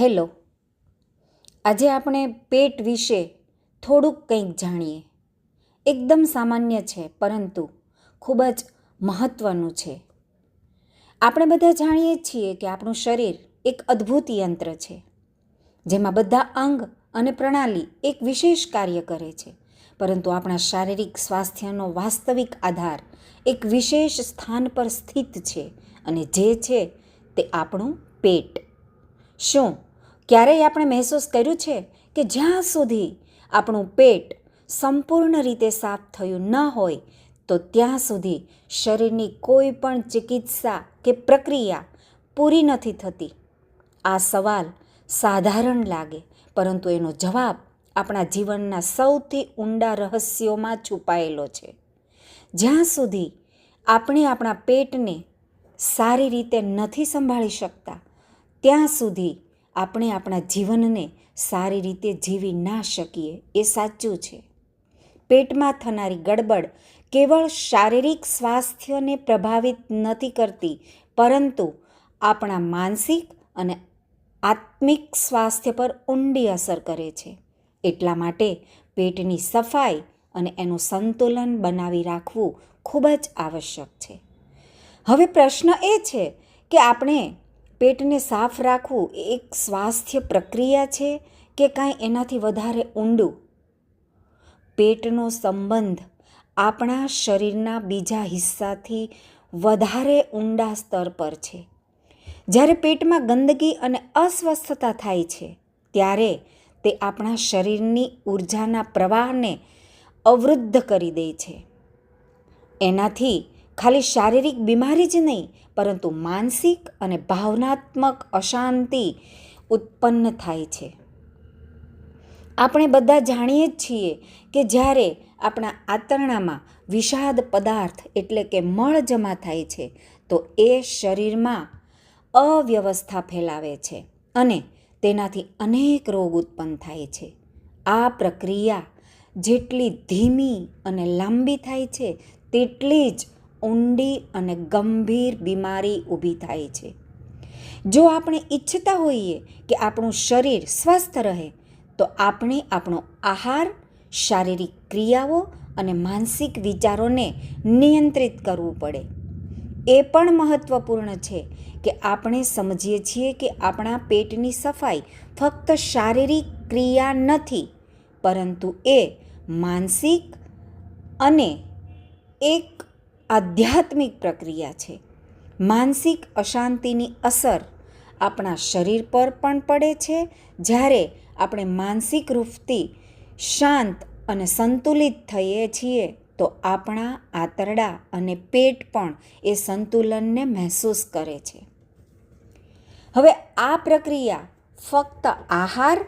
Hello, આજે આપણે પેટ વિશે થોડુંક કંઈક જાણીએ. એકદમ સામાન્ય છે, પરંતુ ખૂબ જ મહત્ત્વનું છે. આપણે બધા જાણીએ છીએ કે આપણું શરીર એક અદ્ભુત યંત્ર છે, જેમાં બધા અંગ અને પ્રણાલી એક વિશેષ કાર્ય કરે છે. પરંતુ આપણા શારીરિક સ્વાસ્થ્યનો વાસ્તવિક આધાર એક વિશેષ સ્થાન પર સ્થિત છે અને જે છે તે આપણું પેટ. શું ક્યારેય આપણે મહેસૂસ કર્યું છે કે જ્યાં સુધી આપણું પેટ સંપૂર્ણ રીતે સાફ થયું ન હોય, તો ત્યાં સુધી શરીરની કોઈ પણ ચિકિત્સા કે પ્રક્રિયા પૂરી નથી થતી. આ સવાલ સાધારણ લાગે, પરંતુ એનો જવાબ આપણા જીવનના સૌથી ઊંડા રહસ્યોમાં છુપાયેલો છે. જ્યાં સુધી આપણે આપણા પેટને સારી રીતે નથી સંભાળી શકતા, ત્યાં સુધી આપણે આપણા જીવનને સારી રીતે જીવી ના શકીએ, એ સાચું છે. પેટમાં થનારી ગડબડ કેવળ શારીરિક સ્વાસ્થ્યને પ્રભાવિત નથી કરતી, પરંતુ આપણા માનસિક અને આત્મિક સ્વાસ્થ્ય પર ઊંડી અસર કરે છે. એટલા માટે પેટની સફાઈ અને એનું સંતુલન બનાવી રાખવું ખૂબ જ આવશ્યક છે. હવે પ્રશ્ન એ છે કે આપણે પેટને સાફ રાખવું એ એક સ્વાસ્થ્ય પ્રક્રિયા છે કે કાંઈ એનાથી વધારે ઊંડું? પેટનો સંબંધ આપણા શરીરના બીજા હિસ્સાથી વધારે ઊંડા સ્તર પર છે. જ્યારે પેટમાં ગંદકી અને અસ્વસ્થતા થાય છે, ત્યારે તે આપણા શરીરની ઉર્જાના પ્રવાહને અવરુદ્ધ કરી દે છે. એનાથી ખાલી શારીરિક બીમારી જ નહીં, પરંતુ માનસિક અને ભાવનાત્મક અશાંતિ ઉત્પન્ન થાય છે. આપણે બધા જાણીએ જ છીએ કે જ્યારે આપણા આંતરણામાં વિષાદ પદાર્થ એટલે કે મળ જમા થાય છે, તો એ શરીરમાં અવ્યવસ્થા ફેલાવે છે અને તેનાથી અનેક રોગ ઉત્પન્ન થાય છે. આ પ્રક્રિયા જેટલી ધીમી અને લાંબી થાય છે, તેટલી જ ઊંડી અને ગંભીર બીમારી ઊભી થાય છે. જો આપણે ઈચ્છતા હોઈએ કે આપણું શરીર સ્વસ્થ રહે, તો આપણે આપણો આહાર, શારીરિક ક્રિયાઓ અને માનસિક વિચારોને નિયંત્રિત કરવું પડે. એ પણ મહત્ત્વપૂર્ણ છે કે આપણે સમજીએ છીએ કે આપણા પેટની સફાઈ ફક્ત શારીરિક ક્રિયા નથી, પરંતુ એ માનસિક અને એક આધ્યાત્મિક પ્રક્રિયા છે. માનસિક અશાંતિની અસર આપણા શરીર પર પણ પડે છે, જ્યારે આપણે માનસિક રૂપથી શાંત અને સંતુલિત થઈએ છીએ, તો આપણા આંતરડા અને પેટ પણ એ સંતુલનને મહેસૂસ કરે છે. હવે આ પ્રક્રિયા ફક્ત આહાર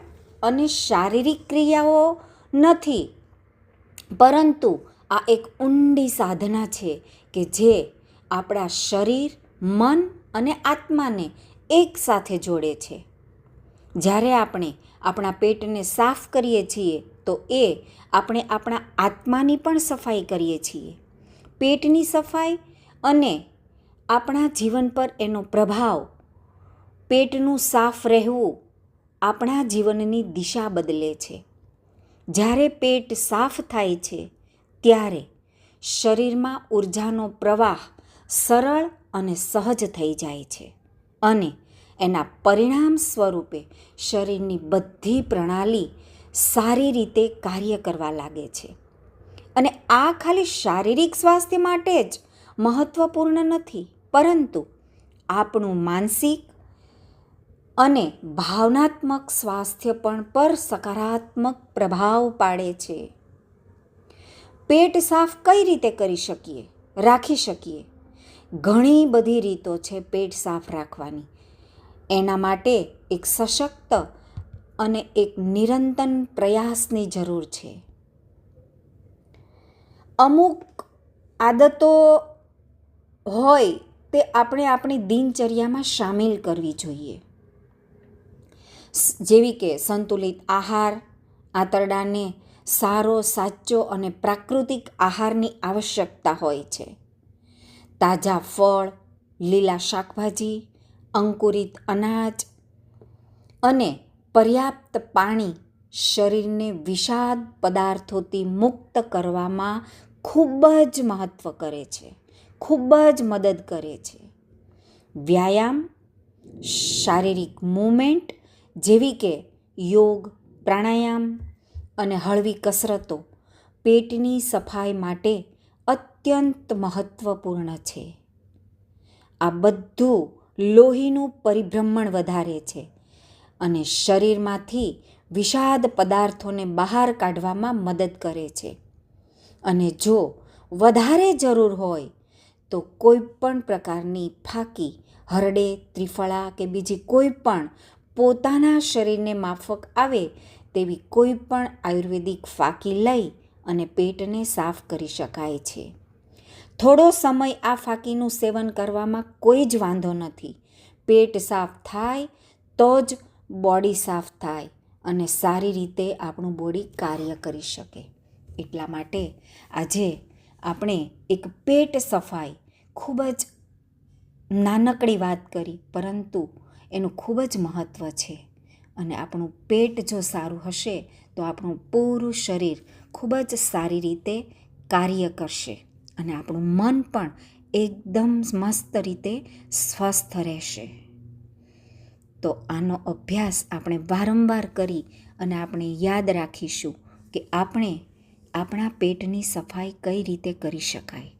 અને શારીરિક ક્રિયાઓ નથી, પરંતુ આ એક ઊંડી સાધના છે કે જે આપણા શરીર, મન અને આત્માને એક સાથે જોડે છે. જ્યારે આપણે આપણા પેટને સાફ કરીએ છીએ, તો એ આપણે આપણા આત્માની પણ સફાઈ કરીએ છીએ. પેટની સફાઈ અને આપણા જીવન પર એનો પ્રભાવ, પેટનું સાફ રહેવું આપણા જીવનની દિશા બદલે છે. જ્યારે પેટ સાફ થાય છે ત્યારે શરીરમાં ઊર્જાનો પ્રવાહ સરળ અને સહજ થઈ જાય છે અને એના પરિણામ સ્વરૂપે શરીરની બધી પ્રણાલી સારી રીતે કાર્ય કરવા લાગે છે. અને આ ખાલી શારીરિક સ્વાસ્થ્ય માટે જ મહત્ત્વપૂર્ણ નથી, પરંતુ આપણું માનસિક અને ભાવનાત્મક સ્વાસ્થ્ય પણ પર સકારાત્મક પ્રભાવ પાડે છે. પેટ સાફ કઈ રીતે કરી શકીએ? રાખી શકીએ? ઘણી બધી રીતો છે પેટ સાફ રાખવાની. એના માટે એક સશક્ત અને એક નિરંતર પ્રયાસની જરૂર છે. અમુક આદતો હોય તે આપણે આપણી દિનચર્યામાં સામેલ કરવી જોઈએ. જેવી કે સંતુલિત આહાર, આંતરડાને સારો, સાચો અને પ્રાકૃતિક આહારની આવશ્યકતા હોય છે. તાજા ફળ, લીલા શાકભાજી, અંકુરિત અનાજ અને પર્યાપ્ત પાણી શરીરને વિષાદ પદાર્થોથી મુક્ત કરવામાં ખૂબ જ મહત્ત્વ કરે છે, ખૂબ જ મદદ કરે છે. વ્યાયામ, શારીરિક મૂવમેન્ટ જેવી કે યોગ, પ્રાણાયામ અને હળવી કસરતો પેટની સફાઈ માટે અત્યંત મહત્ત્વપૂર્ણ છે. આ બધું લોહીનું પરિભ્રમણ વધારે છે અને શરીરમાંથી વિષાદ પદાર્થોને બહાર કાઢવામાં મદદ કરે છે. અને જો વધારે જરૂર હોય તો કોઈ પણ પ્રકારની ફાકી, હરડે, ત્રિફળા કે બીજી કોઈ પણ પોતાના શરીરને માફક આવે તેવી કોઈ પણ આયુર્વેદિક ફાકી લઈ અને પેટને સાફ કરી શકાય છે. થોડો સમય આ ફાકીનું સેવન કરવામાં કોઈ જ વાંધો નથી. પેટ સાફ થાય તો જ બોડી સાફ થાય અને સારી રીતે આપણું બોડી કાર્ય કરી શકે. એટલા માટે આજે આપણે એક પેટ સફાઈ ખૂબ જ નાનકડી વાત કરી, પરંતુ એનું ખૂબ જ મહત્ત્વ છે. અને આપણું પેટ જો સારું હશે, તો આપણું પૂરું શરીર ખૂબ જ સારી રીતે કાર્ય કરશે અને આપણું મન પણ એકદમ મસ્ત રીતે સ્વસ્થ રહેશે. તો આનો અભ્યાસ આપણે વારંવાર કરી અને આપણે યાદ રાખીશું કે આપણે આપણા પેટની સફાઈ કઈ રીતે કરી શકાય.